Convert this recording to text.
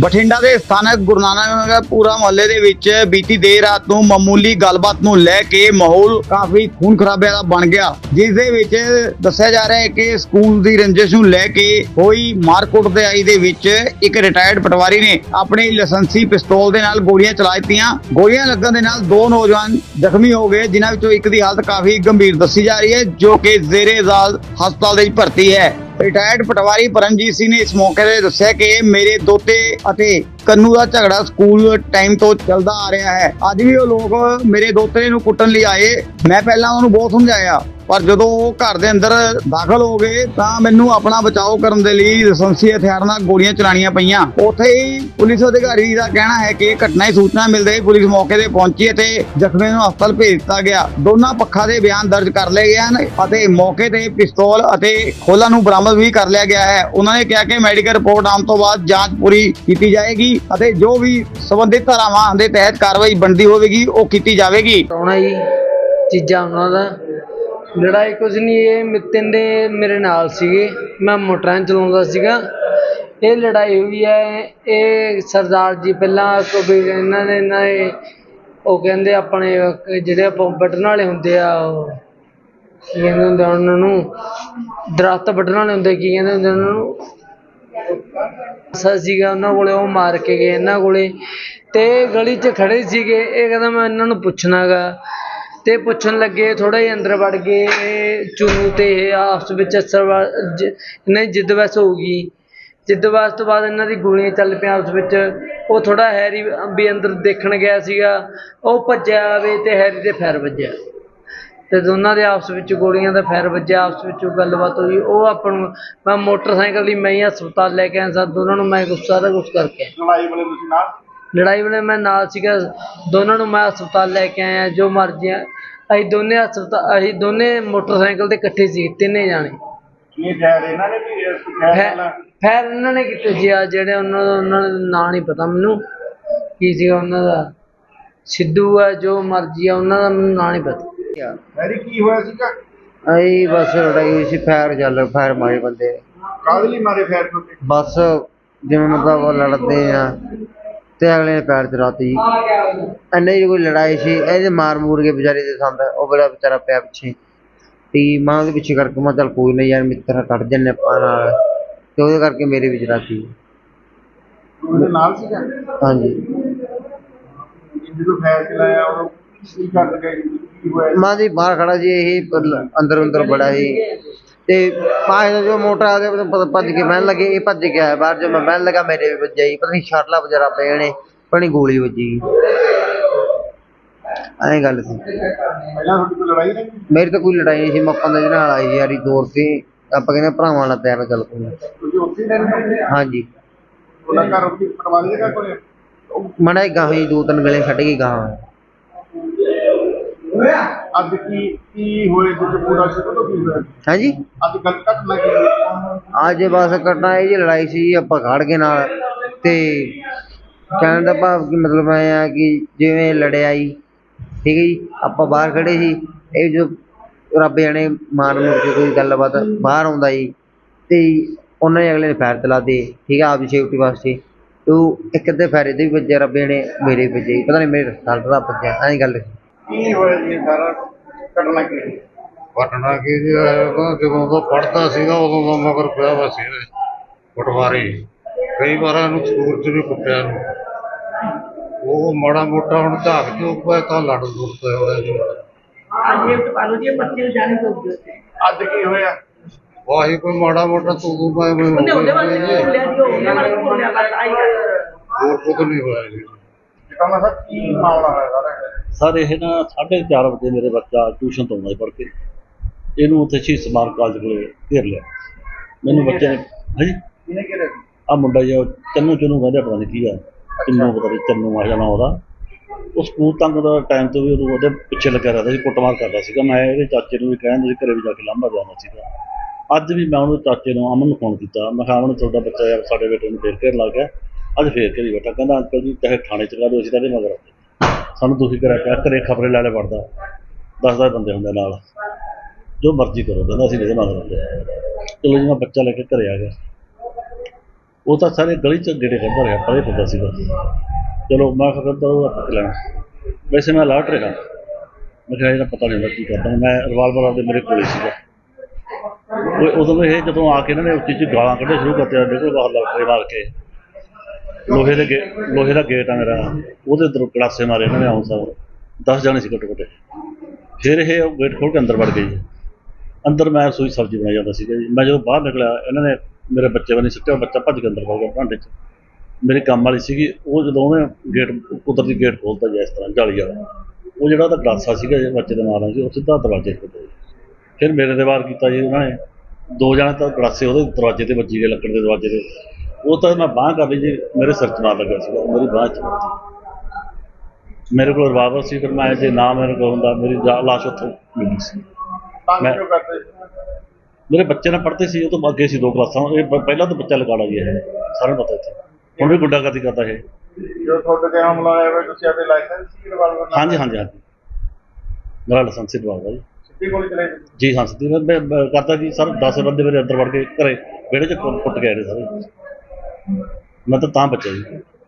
ਬਠਿੰਡਾ ਦੇ ਸਥਾਨਕ ਗੁਰੂ ਨਾਨਕ ਪੂਰਾ ਮੁਹੱਲੇ ਦੇ ਵਿੱਚ ਬੀਤੀ ਦੇਰ ਰਾਤ ਨੂੰ ਮਾਮੂਲੀ ਗੱਲਬਾਤ ਨੂੰ ਲੈ ਕੇ ਮਾਹੌਲ ਕਾਫੀ ਖੂਨ ਖਰਾਬੇ ਦਾ ਬਣ ਗਿਆ, ਜਿਸ ਦੇ ਵਿੱਚ ਦੱਸਿਆ ਜਾ ਰਿਹਾ ਹੈ ਕਿ ਸਕੂਲ ਦੀ ਰੰਜਿਸ਼ ਨੂੰ ਲੈ ਕੇ ਹੋਈ ਮਾਰਕੁੱਟ ਦੇ ਆਈ ਦੇ ਵਿੱਚ ਇੱਕ ਰਿਟਾਇਰਡ ਪਟਵਾਰੀ ਨੇ ਆਪਣੀ ਲਾਇਸੈਂਸੀ ਪਿਸਤੌਲ ਦੇ ਨਾਲ ਗੋਲੀਆਂ ਚਲਾ ਦਿੱਤੀਆਂ। ਗੋਲੀਆਂ ਲੱਗਣ ਦੇ ਨਾਲ ਦੋ ਨੌਜਵਾਨ ਜ਼ਖਮੀ ਹੋ ਗਏ, ਜਿਨ੍ਹਾਂ ਵਿੱਚੋਂ ਇੱਕ ਦੀ ਹਾਲਤ ਕਾਫੀ ਗੰਭੀਰ ਦੱਸੀ ਜਾ ਰਹੀ ਹੈ, ਜੋ ਕਿ ਜ਼ੇਰੇ ਇਲਾਜ ਹਸਪਤਾਲ ਦੇ ਵਿੱਚ ਭਰਤੀ ਹੈ। ਰਿਟਾਇਰਡ ਪਟਵਾਰੀ ਪਰਮਜੀਤ ਸਿੰਘ ਨੇ ਇਸ ਮੌਕੇ ਤੇ ਦੱਸਿਆ ਕਿ ਮੇਰੇ ਦੋਤੇ ਅਤੇ ਕੰਨੂ ਦਾ ਝਗੜਾ ਸਕੂਲ ਟਾਈਮ ਤੋਂ ਚੱਲਦਾ ਆ ਰਿਹਾ ਹੈ। ਅੱਜ ਵੀ ਉਹ ਲੋਕ ਮੇਰੇ ਦੋਤੇ ਨੂੰ ਕੁੱਟਣ ਲਈ ਆਏ। ਮੈਂ ਪਹਿਲਾਂ ਉਹਨੂੰ ਬਹੁਤ ਸਮਝਾਇਆ, ਪਰ ਜਦੋਂ ਉਹ ਘਰ ਦੇ ਅੰਦਰ ਦਾਖਲ ਹੋ ਗਏ, ਤਾਂ ਮੈਨੂੰ ਆਪਣਾ ਬਚਾਓ ਕਰਨ ਦੇ ਲਈ ਲਾਇਸੈਂਸੀ ਹਥਿਆਰ ਨਾਲ ਗੋਲੀਆਂ ਚਲਾਣੀਆਂ ਪਈਆਂ। ਉੱਥੇ ਹੀ ਪੁਲਿਸ ਅਧਿਕਾਰੀ ਦਾ ਕਹਿਣਾ ਹੈ ਕਿ ਘਟਨਾ ਦੀ ਸੂਚਨਾ ਮਿਲਦੇ ਹੀ ਪੁਲਿਸ ਮੌਕੇ ਤੇ ਪਹੁੰਚੀ ਅਤੇ ਜਖਮੀ ਨੂੰ ਹਸਪਤਾਲ ਭੇਜ ਦਿੱਤਾ ਗਿਆ। ਦੋਨਾਂ ਪੱਖਾਂ ਦੇ ਬਿਆਨ ਦਰਜ ਕਰ ਲਏ ਗਏ ਹਨ ਅਤੇ ਮੌਕੇ ਤੇ ਪਿਸਤੌਲ ਅਤੇ ਖੋਲਾਂ ਨੂੰ ਬਰਾਮਦ ਵੀ ਕਰ ਲਿਆ ਗਿਆ ਹੈ। ਉਹਨਾਂ ਨੇ ਕਿਹਾ ਕਿ ਮੈਡੀਕਲ ਰਿਪੋਰਟ ਆਉਣ ਤੋਂ ਬਾਅਦ ਜਾਂਚ ਪੂਰੀ ਕੀਤੀ ਜਾਏਗੀ। ਅਤੇ ਜੋ ਵੀ ਸੰਬੰਧਿਤ ਧਾਰਾਵਾਂ ਦੇ ਤਹਿਤ ਕਾਰਵਾਈ ਬਣਦੀ ਹੋਵੇਗੀ, ਉਹ ਕੀਤੀ ਜਾਵੇਗੀ। ਆਉਣਾ ਜੀ, ਚੀਜ਼ਾਂ ਉਹਨਾਂ ਦਾ। ਲੜਾਈ ਕੁਝ ਨਹੀਂ, ਇਹ ਮਿੱਤਨ ਦੇ ਮੇਰੇ ਨਾਲ ਸੀਗੇ। ਮੈਂ ਮੋਟਰਾਂ ਚਲਾਉਂਦਾ ਸੀਗਾ। ਇਹ ਲੜਾਈ ਹੋਈ ਹੈ, ਇਹ ਸਰਦਾਰ ਜੀ ਪਹਿਲਾਂ ਕੋਈ ਇਹਨਾਂ ਨੇ ਇਹਨਾਂ ਨੇ ਉਹ ਕਹਿੰਦੇ ਆਪਣੇ, ਜਿਹੜੇ ਆਪਾਂ ਵੱਢਣ ਵਾਲੇ ਹੁੰਦੇ ਆ, ਉਹ ਕੀ ਕਹਿੰਦੇ ਹੁੰਦੇ ਆ ਉਹਨਾਂ ਨੂੰ? ਦਰਖਤ ਵੱਢਣ ਵਾਲੇ ਹੁੰਦੇ, ਕੀ ਕਹਿੰਦੇ ਹੁੰਦੇ ਉਹਨਾਂ ਨੂੰ? ਸਾ ਸੀਗਾ, ਉਹਨਾਂ ਕੋਲੇ ਉਹ ਮਾਰ ਕੇ ਗਏ ਇਹਨਾਂ ਕੋਲੇ। ਤੇ ਗਲੀ 'ਚ ਖੜੇ ਸੀਗੇ, ਇਹ ਕਹਿੰਦਾ ਮੈਂ ਇਹਨਾਂ ਨੂੰ ਪੁੱਛਣਾਗਾ। ਤੇ ਪੁੱਛਣ ਲੱਗੇ ਥੋੜਾ ਜਿਹਾ ਅੰਦਰ ਵੜ ਗਏ ਇਹ ਚੁੰਨੂ ਤੇ ਇਹ ਆਪਸ ਵਿੱਚ ਅਸਰ ਇਹਨਾਂ ਦੀ ਜਿੱਦ ਵੈਸ ਹੋ ਗਈ। ਜਿੱਦ ਵੈਸ ਤੋਂ ਬਾਅਦ ਇਹਨਾਂ ਦੀ ਗੋਲੀਆਂ ਚੱਲ ਪਈਆਂ ਆਪਸ ਵਿੱਚ। ਉਹ ਥੋੜਾ ਹੈਰੀ ਵੀ ਅੰਦਰ ਦੇਖਣ ਗਿਆ ਸੀਗਾ। ਉਹ ਭੱਜਿਆ ਵੇ ਤੇ ਹੈਰੀ ਦੇ ਫੈਰ ਵੱਜਿਆ। ਤੇ ਦੋਨਾਂ ਦੇ ਆਪਸ ਵਿੱਚ ਗੋਲੀਆਂ ਦਾ ਫੈਰ ਵੱਜਿਆ ਆਪਸ ਵਿੱਚ ਉਹ ਗੱਲਬਾਤ ਹੋਈ। ਉਹ ਆਪਾਂ ਨੂੰ ਮੈਂ ਮੋਟਰਸਾਈਕਲ ਲਈ ਮੈਂ ਹੀ ਹਸਪਤਾਲ ਲੈ ਕੇ ਆਇਆ ਸਾਂ ਦੋਨਾਂ ਨੂੰ ਮੈਂ ਕੁਛ ਸਾਰਾ ਕੁਝ ਕਰਕੇ ਆਇਆ। ਲੜਾਈ ਵੇਲੇ ਤੁਸੀਂ ਨਾਲ? ਲੜਾਈ ਵੇਲੇ ਮੈਂ ਨਾਲ ਸੀਗਾ ਦੋਨਾਂ ਨੂੰ ਮੈਂ ਹਸਪਤਾਲ ਲੈ ਕੇ ਆਇਆ ਜੋ ਮਰਜ਼ੀ ਆ। ਅਸੀਂ ਦੋਨੇ ਹਸਪਤਾਲ ਅਸੀਂ ਦੋਨੇ ਮੋਟਰਸਾਈਕਲ ਤੇ ਇਕੱਠੇ ਸੀ ਤਿੰਨੇ ਜਾਣੇ। ਨਹੀਂ ਫੈਰ ਇਹਨਾਂ ਨੇ ਵੀ ਇਹ ਫੈਰ ਫੈ- ਵਾਲਾ ਫੈਰ ਇਹਨਾਂ ਨੇ ਕੀਤੇ ਸੀ ਆ ਜਿਹੜੇ ਉਹਨਾਂ ਦਾ ਉਹਨਾਂ ਦਾ ਨਾਂ ਨਹੀਂ ਪਤਾ ਮੈਨੂੰ। ਕੀ ਸੀਗਾ ਉਹਨਾਂ ਦਾ? ਸਿੱਧੂ ਆ ਜੋ ਮਰਜ਼ੀ ਆ ਉਹਨਾਂ ਦਾ ਮੈਨੂੰ ਨਾਂ ਨਹੀਂ ਪਤਾ। ਫੈਰੀ ਕੀ ਹੋਇਆ ਸੀਗਾ ਆਈ ਬਸ ਲੜਾਈ ਹੋਈ ਸੀ ਫਾਇਰ ਚੱਲ ਫਾਇਰ ਮਾਰੇ ਬੰਦੇ ਕਾਹਦੇ ਲਈ ਮਾਰੇ ਫੈਰ ਤੁਹਾਡੇ ਬਸ ਜਿਵੇਂ ਮਤਲਬ ਉਹ ਲੜਦੇ ਆ ਤੇ ਅਗਲੇ ਨੇ ਪੈਰ ਚਲਾਤੀ ਜੀ ਇੰਨੇ ਜੀ ਕੋਈ ਲੜਾਈ ਸੀ ਇਹਦੇ ਮਾਰ ਮੂਰ ਕੇ ਵਿਚਾਰੇ ਦੇ ਸੰਦ ਉਹ ਬੜਾ ਵਿਚਾਰਾ ਪਿਆ ਪਿੱਛੇ ਤੇ ਮਾਂ ਉਹਦੇ ਪਿੱਛੇ ਕਰਕੇ ਮੈਂ ਚੱਲ ਕੋਈ ਨਹੀਂ ਯਾਰ ਮਿੱਤਰ ਕੱਢ ਜੰਨੇ ਆਪਾਂ ਨਾਲ ਤੇ ਉਹਦੇ ਕਰਕੇ ਮੇਰੇ ਵੀ ਚਲਾਤੀ ਉਹਦੇ ਨਾਲ ਸੀਗਾ ਹਾਂਜੀ ਜਦੋਂ ਫੈਰ ਚਲਾਇਆ ਉਹ ਕੀ ਕਰ ਗਏ ਕੀ ਹੋਇਆ ਮਾਂ ਜੀ ਬਾਹਰ ਖੜਾ ਜੀ ਇਹ ਅੰਦਰ ਅੰਦਰ ਬੜਾ ਸੀ। ਤੇ ਪਾਏ ਦਾ ਜੋ ਮੋਟਰ ਆ ਗਿਆ ਭੱਜ ਕੇ ਬਹਿਣ ਲੱਗੇ ਇਹ ਭੱਜ ਆਇਆ ਬਾਹਰ। ਜੋ ਮੈਂ ਬਹਿਣ ਲੱਗਾ ਮੇਰੇ ਵੀ ਵੱਜਿਆ ਜੀ ਪਤਾ ਨਹੀਂ ਛਾਟਲਾ ਵਿਚਾਰਾ ਪਏ ਨੇ ਪਣੀ ਗੋਲੀ ਵੱਜੀ। ਐਂ ਗੱਲ ਸੀ। ਪਹਿਲਾਂ ਤੁਹਾਡੀ ਕੋਈ ਲੜਾਈ ਨਹੀਂ ਮੇਰੀ ਤਾਂ ਕੋਈ ਲੜਾਈ ਨਹੀਂ ਸੀ ਮੈਂ ਪੰਜ ਦਿਨ ਨਾਲ ਆਈ ਯਾਰੀ ਦੌਰ ਤੇ ਆਪਾਂ ਕਹਿੰਦੇ ਭਰਾਵਾਂ ਨਾਲ ਪਿਆਰ ਗੱਲ ਕੋਈ ਤੁਸੀਂ ਉੱਥੇ ਹੀ ਰਹਿੰਦੇ ਹਾਂਜੀ। ਉਹਨਾਂ ਘਰ ਉੱਥੇ ਪਟਵਾਰੀ ਦੇ ਘਰ ਕੋਲੇ ਮੜਾ ਗਾਂ ਹੋਈ ਦੋ ਤਿੰਨ ਗਲੇ ਛੱਡ ਕੇ ਗਾਂ ਅੱਜ ਕੀ ਕੀ ਹੋਏ ਕੁਝ ਪੂਰਾ ਸ਼ੁਰੂ ਤੋਂ ਕੀ ਹੋਇਆ? ਹਾਂਜੀ? ਅੱਜ ਗੱਲ ਘਟਨਾ ਕੀ ਹੋਈ ਅੱਜ ਬਸ ਕੱਟਣਾ ਇਹ ਜੀ ਲੜਾਈ ਸੀ ਜੀ ਆਪਾਂ ਖੜ ਕੇ ਨਾਲ ਤੇ ਕਹਿਣ ਦਾ ਭਾਵ ਕੀ ਮਤਲਬ ਆ ਕਿ ਜਿਵੇਂ ਲੜਿਆ ਜੀ ਠੀਕ ਹੈ ਜੀ ਆਪਾਂ ਬਾਹਰ ਖੜੇ ਸੀ ਇਹ ਜੋ ਰੱਬ ਜਾਣੇ ਮਾਰ ਮੁਰ ਕੇ ਕੋਈ ਗੱਲਬਾਤ ਬਾਹਰ ਆਉਂਦਾ ਜੀ ਤੇ ਉਹਨਾਂ ਨੇ ਅਗਲੇ ਨੇ ਫਾਇਰ ਚਲਾਤੇ ਠੀਕ ਹੈ ਆਪਦੀ ਸੇਫਟੀ ਵਾਸਤੇ ਤੂੰ ਇੱਕ ਅੱਧੇ ਫਾਇਰ ਇਹਦੇ ਵੀ ਵੱਜੇ ਰੱਬ ਜਾਣੇ ਮੇਰੇ ਵੱਜੇ। ਪਤਾ ਨਹੀਂ ਮੇਰੇ ਰਿਜ਼ਲਟ ਦਾ ਵੱਜਿਆ ਐਂ ਗੱਲ ਕੀ ਹੋਇਆ ਜੀ ਸਾਰਾ? ਘਟਨਾ ਕੀ ਹੋਈ? ਕੀ ਸੀ ਉਹ ਜਦੋਂ ਦਾ ਪੜਦਾ ਸੀਗਾ ਉਦੋਂ ਦਾ ਮਗਰ ਪਿਆ ਵਾ ਸੀ ਇਹਦੇ। ਪਟਵਾਰੀ। ਕਈ ਵਾਰ ਇਹਨੂੰ ਸਕੂਲ ਚ ਵੀ ਕੁੱਟਿਆ ਨੂੰ ਉਹ ਮਾੜਾ ਮੋਟਾ ਹੁਣ ਝਾਕ ਝੂਕ ਪਏ ਤਾਂ ਲੜ ਲੁੜ ਪਏ ਹੋਏ ਜੀ ਅੱਜ ਕੀ ਹੋਇਆ? ਵਾਹੀ ਕੋਈ ਮਾੜਾ ਮੋਟਾ ਤੂੰ ਤੂੰ ਪਾਏ ਮੈਂ ਹੋਰ ਕੁਝ ਨਹੀਂ ਹੋਇਆ ਜੀ। ਜਿਕਾਨਾ ਸਰ ਕੀ ਮਾਮਲਾ ਹੋਇਆ ਸਾਰਾ? ਸਰ ਇਹ ਨਾ 4:30 ਵਜੇ ਮੇਰੇ ਬੱਚਾ ਟਿਊਸ਼ਨ ਤੋਂ ਆਉਂਦਾ ਸੀ ਪੜ੍ਹ ਕੇ। ਇਹਨੂੰ ਉੱਥੇ ਸ਼ਹੀਦ ਸਮਾਰਕ ਕਾਲਜ ਕੋਲੇ ਘੇਰ ਲਿਆ। ਮੈਨੂੰ ਬੱਚੇ ਨੇ ਹਾਂਜੀ ਕਿਹਨੇ ਕਿਹਨੇ ਆ ਮੁੰਡਾ ਜਿਹਾ ਚੰਨੂ ਚੰਨੂ ਕਹਿੰਦੇ ਪਤਾ ਨਹੀਂ ਕੀ ਆ। ਚੰਨੂ ਪਤਾ ਨਹੀਂ ਚੰਨੂ ਆ ਜਾਣਾ ਉਹਦਾ। ਉਹ ਸਕੂਲ ਤੰਗ ਦਾ ਟਾਈਮ ਤੋਂ ਵੀ ਉਹਦੇ ਪਿੱਛੇ ਲੱਗਿਆ ਰਹਿੰਦਾ ਸੀ ਕੁੱਟਮਾਰ ਕਰਦਾ ਸੀਗਾ। ਮੈਂ ਇਹਦੇ ਚਾਚੇ ਨੂੰ ਵੀ ਕਹਿੰਦਾ ਸੀ ਘਰੇ ਵੀ ਜਾ ਕੇ ਲਾਂਭਾ ਜਾਣਾ ਸੀਗਾ। ਅੱਜ ਵੀ ਮੈਂ ਉਹਨੂੰ ਚਾਚੇ ਨੂੰ ਅਮਨ ਨੂੰ ਫੋਨ ਕੀਤਾ। ਮੈਂ ਕਿਹਾ ਅਮਨ ਤੁਹਾਡਾ ਬੱਚਾ ਯਾਰ ਸਾਡੇ ਬੇਟੇ ਨੂੰ ਫੇਰ ਘੇਰ ਲੱਗ ਗਿਆ। ਅੱਜ ਫੇਰ ਘੇਰੀ ਬੈਠਾ। ਕਹਿੰਦਾ ਅੰਕਲ ਜੀ ਚਾਹੇ ਥਾਣੇ ਚ ਲਾ ਦਿਓ ਅਸੀਂ ਤਾਂ ਇਹਦੇ ਮਗਰ ਆਉਂਦੇ। ਸਾਨੂੰ ਤੁਸੀਂ ਕਰਿਆ ਪਿਆ, ਘਰੇ ਖਬਰੇ ਲੈ ਲੈ ਵੜਦਾ। ਦਸ ਦਸ ਬੰਦੇ ਹੁੰਦੇ ਨਾਲ। ਜੋ ਮਰਜ਼ੀ ਕਰੋ ਕਹਿੰਦਾ ਅਸੀਂ ਇਹਦੇ ਮਗਰ ਆਉਂਦੇ ਚਲੋ ਜੀ, ਮੈਂ ਬੱਚਾ ਲੈ ਕੇ ਘਰੇ ਆ ਗਿਆ। ਉਹ ਤਾਂ ਸਾਰੇ ਗਲੀ ਚ ਗੇੜੇ ਕੱਢਦਾ ਰਿਹਾ, ਪਰੇ ਪਤਾ ਸੀਗਾ। ਚਲੋ, ਮੈਂ ਫਿਰ ਤਾਂ ਉਹ ਹੱਥ ਲੈਣਾ। ਵੈਸੇ ਮੈਂ ਅਲਰਟ ਰਿਹਾ ਮੈਂ ਕਿਹਾ ਇਹਦਾ ਪਤਾ ਨਹੀਂ ਹੁੰਦਾ ਕੀ ਕਰਦਾ। ਮੈਂ ਰਿਵਾਲਵਰ ਆਪਦੇ ਮੇਰੇ ਕੋਲੇ ਸੀਗਾ। ਉਹ ਉਦੋਂ ਇਹ ਜਦੋਂ ਆ ਕੇ ਇਹਨਾਂ ਨੇ ਉੱਚੀ ਚ ਗਾਲਾਂ ਕੱਢੇ ਸ਼ੁਰੂ ਕਰਤੇ ਦੇਖੋ ਬਾਹਰ ਲੱਗ ਮਾਰ ਕੇ। ਲੋਹੇ ਦੇ ਗੇ- ਲੋਹੇ ਦਾ ਗੇਟ ਆ ਮੇਰਾ। ਉਹਦੇ ਅੰਦਰ ਕੜਾਸੇ ਮਾਰੇ ਇਹਨਾਂ ਨੇ ਆਉਂ ਸਾਹਿਬ 10 ਜਾਣੇ ਸੀ ਘੱਟੋ ਘੱਟ। ਫਿਰ ਇਹ ਉਹ ਗੇਟ ਖੋਲ ਕੇ ਅੰਦਰ ਵੜ ਗਏ ਜੀ। ਅੰਦਰ ਮੈਂ ਰਸੋਈ ਸਬਜ਼ੀ ਬਣਾਈ ਜਾਂਦਾ ਸੀਗਾ ਜੀ। ਮੈਂ ਜਦੋਂ ਬਾਹਰ ਨਿਕਲਿਆ, ਇਹਨਾਂ ਨੇ ਮੇਰੇ ਬੱਚੇ ਬਣੀ ਉਹ ਬੱਚਾ ਭੱਜ ਕੇ ਅੰਦਰ ਵੜ ਗਿਆ ਭਾਂਡੇ 'ਚ। ਮੇਰੇ ਕੰਮ ਵਾਲੀ ਸੀਗੀ, ਉਹ ਜਦੋਂ ਉਹਨੇ ਗੇਟ, ਕੁਦਰਤੀ ਗੇਟ ਖੋਲਤਾ ਜੀ, ਇਸ ਤਰ੍ਹਾਂ ਜਾਲੀ ਵਾਲਾ। ਉਹ ਜਿਹੜਾ ਉਹਦਾ ਗਲਾਸਾ ਸੀਗਾ ਜੀ, ਬੱਚੇ ਦੇ ਨਾਲ ਸੀ ਉਹ ਸਿੱਧਾ ਦਰਵਾਜ਼ੇ 'ਤੇ ਖੋਲ੍ਹਿਆ ਜੀ। ਫਿਰ ਮੇਰੇ ਤੇ ਵਾਰ ਕੀਤਾ ਜੀ, ਉਹਨਾਂ ਨੇ। ਦੋ ਜਣੇ ਤਾਂ ਗਲਾਸੇ ਉਹਦੇ ਦਰਵਾਜ਼ੇ ਤੇ ਵੱਜੀ ਗਏ, ਲੱਕੜ ਦੇ ਦਰਵਾਜ਼ੇ ਤੇ। ਉਹ ਤਾਂ ਮੈਂ ਬਾਂਹ ਕਰ ਲਈ ਜੀ ਮੇਰੇ ਸਿਰ 'ਚ ਮਾਰ ਲੱਗਾ ਸੀਗਾ ਮੇਰੀ ਬਾਂਹ 'ਚ ਮੇਰੇ ਕੋਲ ਰਿਵਾਲਵਰ ਸੀ ਫਿਰ ਮੈਂ ਜੇ ਨਾ ਮੇਰੇ ਕੋਲ ਹੁੰਦਾ ਮੇਰੀ ਜਾ- ਲਾਸ਼ ਉੱਥੋਂ ਮਿਲਣੀ ਸੀ। ਮੈਂ- ਕਰਦੇ ਸੀ? ਮੇਰੇ ਬੱਚੇ ਨਾਲ ਪੜ੍ਹਦੇ ਸੀ ਉਹ ਤੋਂ ਅੱਗੇ ਸੀ ਦੋ ਕਲਾਸਾਂ ਇਹ ਪਹਿਲਾਂ ਤਾਂ ਬੱਚਾ ਲਗਾੜਾ ਜੀ ਇਹ ਸਾਰਿਆਂ ਨੂੰ ਪਤਾ ਇੱਥੇ। ਹੁਣ ਵੀ ਗੁੰਡਾਗਰਦੀ ਕਰਦਾ ਇਹ। ਜੋ ਤੁਹਾਡੇ ਤੇ ਹਮਲਾ ਹੋਇਆ ਵਾ ਤੁਸੀਂ ਆਪਣੇ ਲਾਇਸੈਂਸ ਸੀ ਰਿਵਾਲਵਰ ਨਾਲ? ਹਾਂਜੀ ਹਾਂਜੀ ਹਾਂਜੀ। ਮੇਰਾ ਲਾਇਸੈਂਸ ਦਵਾਉਂਦਾ ਜੀ। ਸਿੱਧੀ ਗੋਲੀ ਚਲਾਈ ਸੀ? ਜੀ ਹਾਂ ਸਿੱਧੀ। ਮੈਂ- ਕਰਦਾ ਕਿ ਸਰ 10 ਬੰਦੇ ਮੇਰੇ ਅੰਦਰ ਵੜ ਕੇ ਘਰੇ ਵਿਹੜੇ 'ਚ ਕੁ- ਕੁੱਟ ਗਏ ਨੇ ਸਾਰੇ। ਮੈਂ ਤਾਂ ਤਾਂ ਬਚਿਆ ਜੀ।